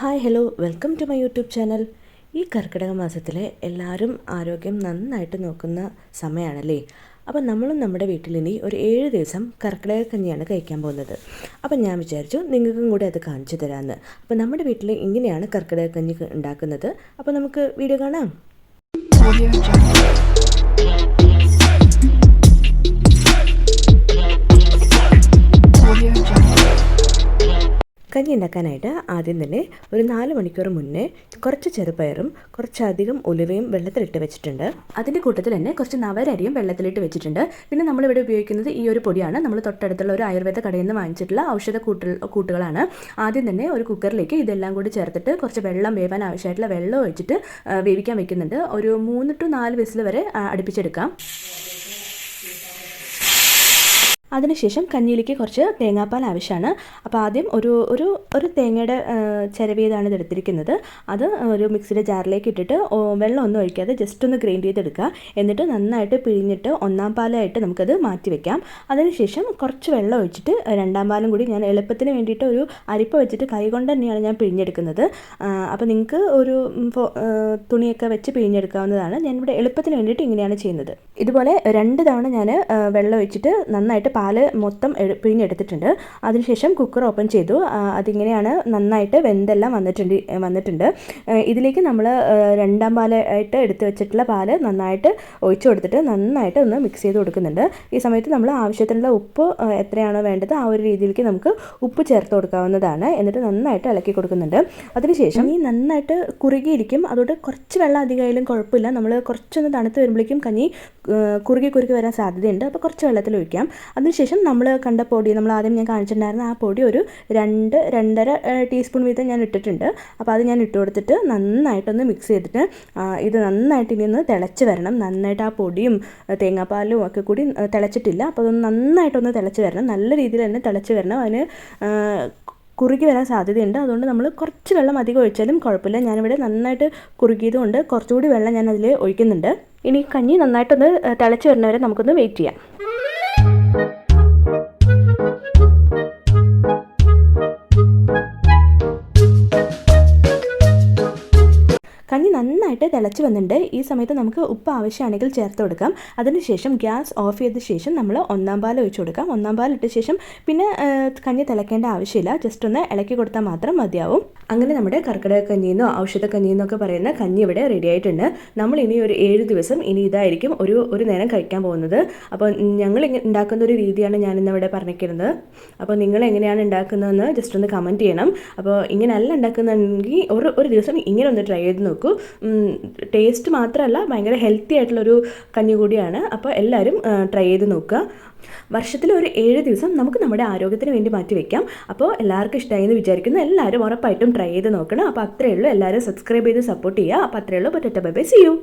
Hi hello welcome to my YouTube channel ഈ കർക്കിടക മാസത്തിലെ എല്ലാവരും ആരോഗ്യം നന്നായിട്ട് നോക്കുന്ന സമയമാണല്ലേ അപ്പം നമ്മളും നമ്മുടെ വീട്ടിൽ ഇനി ഒരു ഏഴ് ദിവസം കർക്കിടക കഞ്ഞിയാണ് കഴിക്കാൻ പോകുന്നത്. അപ്പം ഞാൻ വിചാരിച്ചു നിങ്ങൾക്കും കൂടി അത് കാണിച്ചു തരാമെന്ന് അപ്പം നമ്മുടെ വീട്ടിൽ ഇങ്ങനെയാണ് കർക്കിടക കഞ്ഞി ഉണ്ടാക്കുന്നത്. അപ്പോൾ നമുക്ക് വീഡിയോ കാണാം. കഞ്ഞി ഉണ്ടാക്കാനായിട്ട് ആദ്യം തന്നെ ഒരു നാല് മണിക്കൂർ മുന്നേ കുറച്ച് ചെറുപയറും കുറച്ചധികം ഉലുവയും വെള്ളത്തിലിട്ട് വെച്ചിട്ടുണ്ട്. അതിന്റെ കൂട്ടത്തിൽ തന്നെ കുറച്ച് നവരരിയും വെള്ളത്തിലിട്ട് വെച്ചിട്ടുണ്ട്. പിന്നെ നമ്മളിവിടെ ഉപയോഗിക്കുന്നത് ഈ ഒരു പൊടിയാണ്. നമ്മൾ തൊട്ടടുത്തുള്ള ഒരു ആയുർവേദ കടയിൽ നിന്ന് വാങ്ങിച്ചിട്ടുള്ള ഔഷധ കൂട്ട കൂട്ടുകളാണ്. ആദ്യം തന്നെ ഒരു കുക്കറിലേക്ക് ഇതെല്ലാം കൂടി ചേർത്തിട്ട് കുറച്ച് വെള്ളം വേവാൻ ആവശ്യമായിട്ടുള്ള വെള്ളം ഒഴിച്ചിട്ട് വേവിക്കാൻ വെക്കുന്നുണ്ട്. ഒരു മൂന്ന് ടു നാല് വിസിൽ വരെ അടുപ്പിച്ചെടുക്കാം. അതിനുശേഷം കഞ്ഞിയിലേക്ക് കുറച്ച് തേങ്ങാപ്പാൽ ആവശ്യമാണ്. അപ്പോൾ ആദ്യം ഒരു ഒരു ഒരു തേങ്ങയുടെ ചിരവിയതാണ് ഇത് എടുത്തിരിക്കുന്നത്. അത് ഒരു മിക്സിയുടെ ജാറിലേക്ക് ഇട്ടിട്ട് വെള്ളം ഒന്നും ഒഴിക്കാതെ ജസ്റ്റ് ഒന്ന് ഗ്രൈൻഡ് ചെയ്തെടുക്കുക. എന്നിട്ട് നന്നായിട്ട് പിഴിഞ്ഞിട്ട് ഒന്നാം പാലായിട്ട് നമുക്കത് മാറ്റി വെക്കാം. അതിനുശേഷം കുറച്ച് വെള്ളം ഒഴിച്ചിട്ട് രണ്ടാം പാലും കൂടി ഞാൻ എളുപ്പത്തിന് വേണ്ടിയിട്ട് ഒരു അരിപ്പ വെച്ചിട്ട് കൈ കൊണ്ട് തന്നെയാണ് ഞാൻ പിഴിഞ്ഞെടുക്കുന്നത്. അപ്പോൾ നിങ്ങൾക്ക് ഒരു തുണിയൊക്കെ വെച്ച് പിഴിഞ്ഞെടുക്കാവുന്നതാണ്. ഞാനിവിടെ എളുപ്പത്തിന് വേണ്ടിയിട്ട് ഇങ്ങനെയാണ് ചെയ്യുന്നത്. ഇതുപോലെ രണ്ട് തവണ ഞാൻ വെള്ളം ഒഴിച്ചിട്ട് നന്നായിട്ട് പാൽ മൊത്തം പിഴിഞ്ഞെടുത്തിട്ടുണ്ട്. അതിനുശേഷം കുക്കർ ഓപ്പൺ ചെയ്തു. അതിങ്ങനെയാണ് നന്നായിട്ട് വെന്തെല്ലാം വന്നിട്ടുണ്ട് വന്നിട്ടുണ്ട്. ഇതിലേക്ക് നമ്മൾ രണ്ടാം പാലായിട്ട് എടുത്തു വെച്ചിട്ടുള്ള പാൽ നന്നായിട്ട് ഒഴിച്ചു കൊടുത്തിട്ട് നന്നായിട്ട് ഒന്ന് മിക്സ് ചെയ്ത് കൊടുക്കുന്നുണ്ട്. ഈ സമയത്ത് നമ്മൾ ആവശ്യത്തിനുള്ള ഉപ്പ് എത്രയാണോ വേണ്ടത് ആ ഒരു രീതിയിലേക്ക് നമുക്ക് ഉപ്പ് ചേർത്ത് കൊടുക്കാവുന്നതാണ്. എന്നിട്ട് നന്നായിട്ട് ഇളക്കി കൊടുക്കുന്നുണ്ട്. അതിനുശേഷം ഈ നന്നായിട്ട് കുറുകിയിരിക്കും. അതുകൊണ്ട് കുറച്ച് വെള്ളം അധികമായാലും കുഴപ്പമില്ല. നമ്മൾ കുറച്ചൊന്ന് തണുത്ത് വരുമ്പോഴേക്കും കഞ്ഞി കുറുകി കുറുകി വരാൻ സാധ്യതയുണ്ട്. അപ്പോൾ കുറച്ച് വെള്ളത്തിൽ ഒഴിക്കാം. അതിനുശേഷം നമ്മൾ കണ്ട പൊടി നമ്മൾ ആദ്യം ഞാൻ കാണിച്ചിട്ടുണ്ടായിരുന്ന ആ പൊടി ഒരു രണ്ട് രണ്ടര ടീസ്പൂൺ വീതം ഞാൻ ഇട്ടിട്ടുണ്ട്. അപ്പോൾ അത് ഞാൻ ഇട്ട് കൊടുത്തിട്ട് നന്നായിട്ടൊന്ന് മിക്സ് ചെയ്തിട്ട് ഇത് നന്നായിട്ട് ഇനി ഒന്ന് തിളച്ച് വരണം. നന്നായിട്ട് ആ പൊടിയും തേങ്ങാപ്പാലും ഒക്കെ കൂടി തിളച്ചിട്ടില്ല. അപ്പോൾ അതൊന്ന് നന്നായിട്ടൊന്ന് തിളച്ച് വരണം. നല്ല രീതിയിൽ തന്നെ തിളച്ച് വരണം. അതിന് കുറുകി വരാൻ സാധ്യതയുണ്ട്. അതുകൊണ്ട് നമ്മൾ കുറച്ച് വെള്ളം അധികം ഒഴിച്ചാലും കുഴപ്പമില്ല. ഞാനിവിടെ നന്നായിട്ട് കുറുകിയതുകൊണ്ട് കുറച്ചുകൂടി വെള്ളം ഞാൻ അതിൽ ഒഴിക്കുന്നുണ്ട്. ഇനി കഞ്ഞി നന്നായിട്ടൊന്ന് തിളച്ച് വരുന്നവരെ നമുക്കൊന്ന് വെയിറ്റ് ചെയ്യാം. നന്നായിട്ട് തിളച്ച് വന്നിട്ടുണ്ട്. ഈ സമയത്ത് നമുക്ക് ഉപ്പ് ആവശ്യമാണെങ്കിൽ ചേർത്ത് കൊടുക്കാം. അതിനുശേഷം ഗ്യാസ് ഓഫ് ചെയ്ത ശേഷം നമ്മൾ ഒന്നാം പാൽ ഒഴിച്ച് കൊടുക്കാം. ഒന്നാം പാൽ ഇട്ട ശേഷം പിന്നെ കഞ്ഞി തിളയ്ക്കേണ്ട ആവശ്യമില്ല. ജസ്റ്റ് ഒന്ന് ഇളക്കി കൊടുത്താൽ മാത്രം മതിയാവും. അങ്ങനെ നമ്മുടെ കർക്കിടക കഞ്ഞിന്നോ ഔഷധ കഞ്ഞിന്നോ ഒക്കെ പറയുന്ന കഞ്ഞി ഇവിടെ റെഡി ആയിട്ടുണ്ട്. നമ്മൾ ഇനി ഒരു ഏഴ് ദിവസം ഇനി ഇതായിരിക്കും ഒരു ഒരു നേരം കഴിക്കാൻ പോകുന്നത്. അപ്പോൾ ഞങ്ങൾ ഉണ്ടാക്കുന്ന ഒരു രീതിയാണ് ഞാൻ ഇന്ന് ഇവിടെ പറഞ്ഞിരിക്കുന്നത്. അപ്പോൾ നിങ്ങൾ എങ്ങനെയാണ് ഉണ്ടാക്കുന്നതെന്ന് ജസ്റ്റ് ഒന്ന് കമന്റ് ചെയ്യണം. അപ്പോൾ ഇങ്ങനെയല്ല ഉണ്ടാക്കുന്നുണ്ടെങ്കിൽ ഒരു ഒരു ദിവസം ഇങ്ങനെ ഒന്ന് ട്രൈ ചെയ്ത് നോക്കൂ. ടേസ്റ്റ് മാത്രമല്ല ഭയങ്കര ഹെൽത്തി ആയിട്ടുള്ളൊരു കഞ്ഞി കൂടിയാണ്. അപ്പോൾ എല്ലാവരും ട്രൈ ചെയ്ത് നോക്കുക. വർഷത്തിൽ ഒരു ഏഴ് ദിവസം നമുക്ക് നമ്മുടെ ആരോഗ്യത്തിന് വേണ്ടി മാറ്റി വയ്ക്കാം അപ്പോൾ എല്ലാവർക്കും ഇഷ്ടമായി എന്ന് വിചാരിക്കുന്നു. എല്ലാവരും ഉറപ്പായിട്ടും ട്രൈ ചെയ്ത് നോക്കണം. അപ്പോൾ അത്രയേ ഉള്ളൂ. എല്ലാവരും സബ്സ്ക്രൈബ് ചെയ്ത് സപ്പോർട്ട് ചെയ്യുക. അപ്പോൾ അത്രയേ ഉള്ളൂ. പറ്റ ബൈ ബൈ സി യു